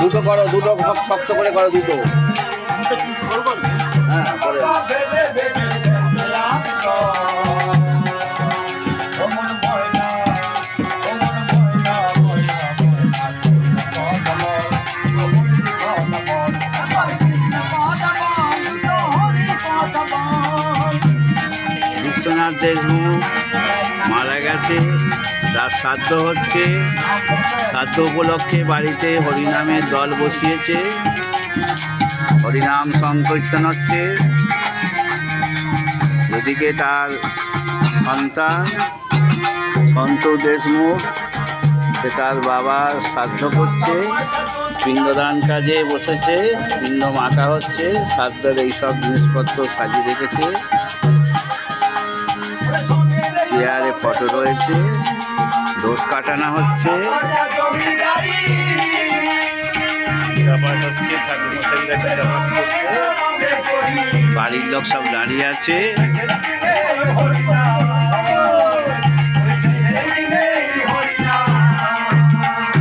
দুটো করো দুটো শক- শক্ত করে করো দুটো। হ্যাঁ করে। বিশ্বনাথ দেশমুখ মারা গেছে, তার শ্রাদ্ধ হচ্ছে। শ্রাদ্ধ উপলক্ষে বাড়িতে হরিনামের দল বসিয়েছে। হরিনাম সংকীর্তন হচ্ছে। এদিকে তার সন্তান, সন্তু দেশমুখ, সে তার বাবার শ্রাদ্ধ করছে। পিণ্ডদান কাজে বসেছে, পিণ্ড মাখা হচ্ছে, শ্রাদ্ধের এইসব জিনিসপত্র সাজিয়ে রেখেছে। চেয়ারে ফটো রয়েছে দোষ কাটানো হচ্ছে। বাড়ির লোক সব দাঁড়িয়ে আছে